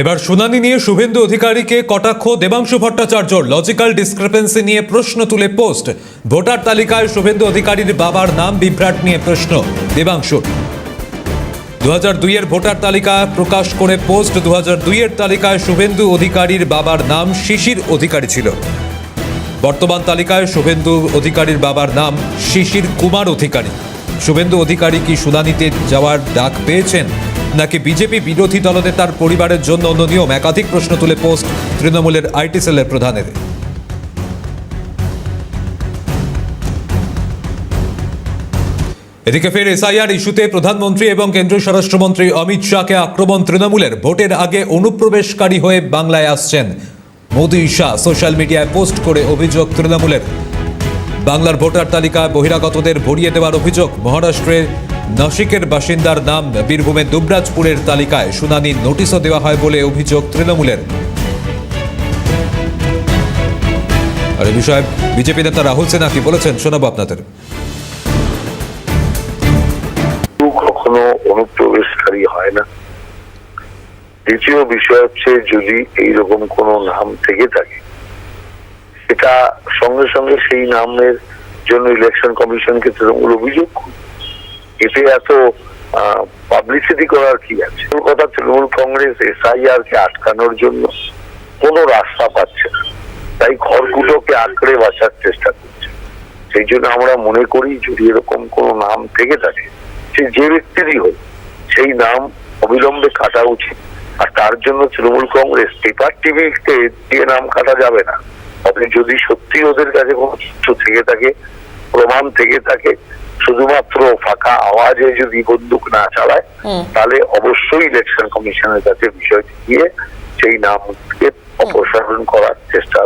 এবার শুনানি নিয়ে শুভেন্দু অধিকারীকে কটাক্ষ দেবাংশু ভট্টাচার্য লজিক্যাল ডিসক্রিপেন্সি নিয়ে প্রশ্ন তুলে পোস্ট ভোটার তালিকায় শুভেন্দু অধিকারীর বাবার নাম বিভ্রাট নিয়ে প্রশ্ন দেবাংশুর দু হাজার দুইয়ের ভোটার তালিকা প্রকাশ করে পোস্ট দু হাজার দুইয়ের তালিকায় শুভেন্দু অধিকারীর বাবার নাম শিশির অধিকারী ছিল। বর্তমান তালিকায় শুভেন্দু অধিকারীর বাবার নাম শিশির কুমার অধিকারী। শুভেন্দু অধিকারী কি শুনানিতে যাওয়ার ডাক পেয়েছেন? নাকি বিজেপি বিরোধী দলনেতার পরিবারের জন্য অন্য নিয়ম? একাধিক প্রশ্ন তুলে পোস্ট তৃণমূলের আইটি সেলের প্রধানের। এদিকে ফের এসআইআর ইস্যুতে প্রধানমন্ত্রী এবং কেন্দ্রীয় স্বরাষ্ট্রমন্ত্রী অমিত শাহকে আক্রমণ তৃণমূলের। ভোটের আগে অনুপ্রবেশকারী হয়ে বাংলায় আসছেন মোদী শাহ। সোশ্যাল মিডিয়ায় পোস্ট করে অভিযোগ তৃণমূলের। বাংলার ভোটার তালিকায় বহিরাগতদের ভরিয়ে দেওয়ার অভিযোগ। মহারাষ্ট্রের নাসিকের বাসিন্দার নাম বীরভূমের দুবরাজপুরের তালিকায় শুনানির নোটিশও দেওয়া হয় বলে অভিযোগ তৃণমূলের। আর এ বিষয়ে বিজেপি নেতা রাহুল সিনহা কি বলেছেন শোনাবো আপনাদের। কখনো অনুপ্রবেশকারী হয় না। দ্বিতীয় বিষয় হচ্ছে যদি এইরকম কোনো নাম থেকে থাকে, সেটা সঙ্গে সঙ্গে সেই নামের জন্য ইলেকশন কমিশনকে তৃণমূল অভিযোগ করবে। এতে এত পাবলিসিটি করার কি আছে? কথা তৃণমূল কংগ্রেস, এসআইআর কে আটকানোর জন্য কোনো রাস্তা পাচ্ছে না। তাই ঘরগুলোকে আঁকড়ে বাঁচার চেষ্টা করছে। সেই জন্য আমরা মনে করি যদি এরকম কোনো নাম থেকে থাকে, সে যে ব্যক্তিরই হোক, সেই নাম অবিলম্বে কাটা উচিত। আর তার জন্য তৃণমূল কংগ্রেস, পেপার টিভিতে দিয়ে নাম কাটা যাবে না তবে যদি সত্যি ওদের কাছে কোনো কিছু থেকে থাকে প্রমাণ থেকে থাকে শুধুমাত্র ফাঁকা আওয়াজে যদি বন্দুক না চালায় তাহলে অবশ্যই ইলেকশন কমিশনের কাছে বিষয়টি গিয়ে সেই নামকে অপসারণ করার চেষ্টা